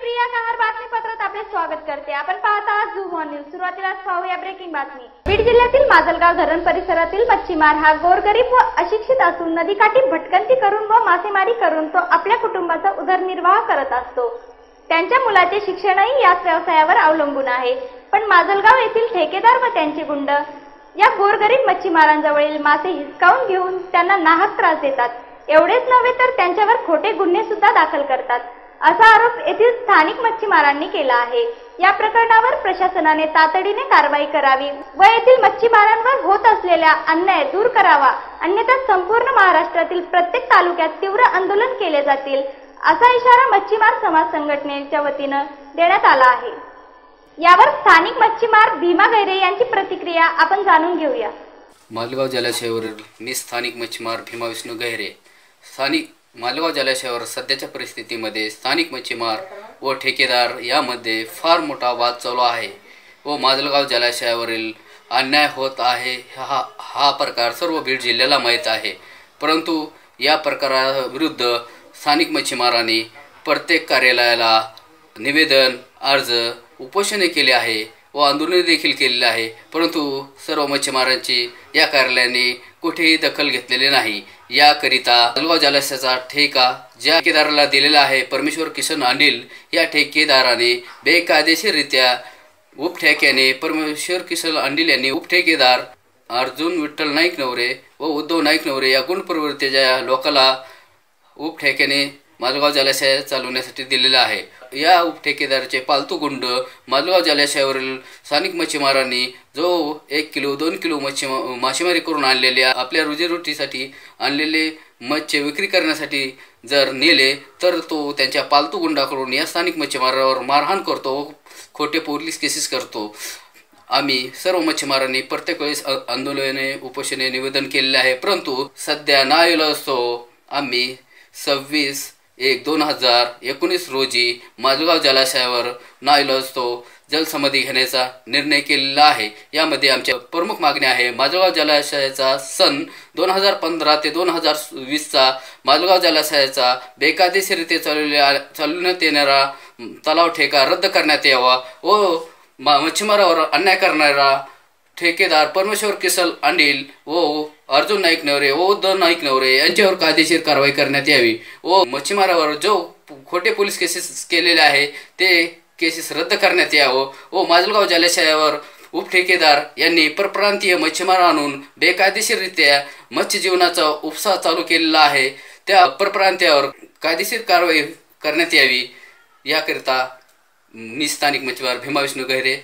प्रिया कहार बातमीपत्रात आपले स्वागत करते. आपण पाहता आहात झूम ऑन न्यूज. सुरुवातीलाच पाहूया ब्रेकिंग बातमी. बीड जिल्ह्यातील माजलगाव धरण परिसरातील मच्छीमार हा गोरगरीब व अशिक्षित असून नदीकाठी भटकंती करून व मासेमारी करून तो आपल्या कुटुंबाचा उदरनिर्वाह करत असतो. त्यांच्या मुलाचे शिक्षणही याच व्यवसायावर अवलंबून आहे. पण माजलगाव येथील ठेकेदार व त्यांचे गुंड या गोरगरीब मच्छीमारांजवळील मासे हिसकावून घेऊन त्यांना नाहक त्रास देतात. एवढेच नव्हे तर त्यांच्यावर खोटे गुन्हे सुद्धा दाखल करतात. असा आरोप येथील स्थानिक मच्छीमारांनी केला आहे. या प्रकरणावर प्रशासनाने तातडीने कारवाई करावी व येथील मच्छीमारांवर होत असलेल्या अन्याय दूर करावा अन्यथा संपूर्ण महाराष्ट्रातील प्रत्येक तालुक्यात तीव्र आंदोलन केले जातील असा इशारा मच्छीमार समाज संघटनेच्या वतीनं देण्यात आला आहे. यावर स्थानिक मच्छीमार भीमा गैरे यांची प्रतिक्रिया आपण जाणून घेऊया. मालगाव जलाशयावरील मी स्थानिक मच्छीमार भीमा विष्णू गैरे स्थानिक मालवा जलाशयावर सध्याच्या परिस्थितीमध्ये स्थानिक मच्छीमार व ठेकेदार यामध्ये फार मोठा वाद चालू आहे व माजलगाव जलाशयावरील अन्याय होत आहे हा हा प्रकार सर्व बीड जिल्ह्याला माहीत आहे. परंतु या प्रकाराविरुद्ध स्थानिक मच्छीमारांनी प्रत्येक कार्यालयाला निवेदन अर्ज उपोषणे केले आहे. व आंदोलन देखील केलेलं आहे. परंतु सर्व मच्छीमारांची या कार्यालयाने कुठेही दखल घेतलेली नाही. याकरिता अलगाव जलाशयाचा ठेका ज्या ठेकेदाराला दिलेला आहे परमेश्वर किशन अनिल या ठेकेदाराने बेकायदेशीररित्या उपठेक्याने परमेश्वर किशन अंडिल यांनी उपठेकेदार अर्जुन विठ्ठल नाईक नवरे व उद्धव नाईक नवरे या गुणप्रवृत्तीच्या लोकाला उपठेक्याने मालगाव जलाशय चालवण्यासाठी दिलेला आहे. या उपठेकेदाराचे पालतू गुंड मालगाव जलाशयावरील स्थानिक मच्छीमारांनी जो एक किलो दोन किलो मच्छी मासेमारी करून आणलेले आपल्या रोजीरोटीसाठी आणलेले मच्छी विक्री करण्यासाठी जर नेले तर तो त्यांच्या पालतू गुंडाकडून या स्थानिक मच्छीमारावर मारहाण करतो खोटे पोलीस केसेस करतो. आम्ही सर्व मच्छीमारांनी प्रत्येक वेळेस अ- आंदोलने उपोषणे निवेदन केलेले आहे. परंतु सध्या ना असतो आम्ही सव्वीस एक दोन हजार एकोणीस रोजी माजगाव जलाशयावर नाईलाज तो जलसमाधी घेण्याचा निर्णय केलेला आहे. यामध्ये आमच्या प्रमुख मागणी आहे. माजगाव जलाशयाचा सन दोन हजार पंधरा ते दोन हजार वीसचा माजगाव जलाशयाचा बेकायदेशीरित्या चालवल्या चालवण्यात येणारा तलाव ठेका रद्द करण्यात यावा व मच्छिमारावर मच्छीमारावर अन्याय करणारा ठेकेदार परमेश्वर किसल अनिल व अर्जुन नाईक नवरे व उद्धव नाईक नवरे यांच्यावर कायदेशीर कारवाई करण्यात यावी. व मच्छीमारावर जो खोटे पोलीस केसेस केलेले आहे ते केसेस रद्द करण्यात यावं. व माजलगाव जलाशयावर उपठेकेदार यांनी परप्रांतीय मच्छीमार आणून बेकायदेशीररित्या मत्स्यजीवनाचा उपसा चालू केलेला आहे. त्या परप्रांत्यावर कायदेशीर कारवाई करण्यात यावी. याकरिता मी स्थानिक मच्छीमार भीमा विष्णू गहिरे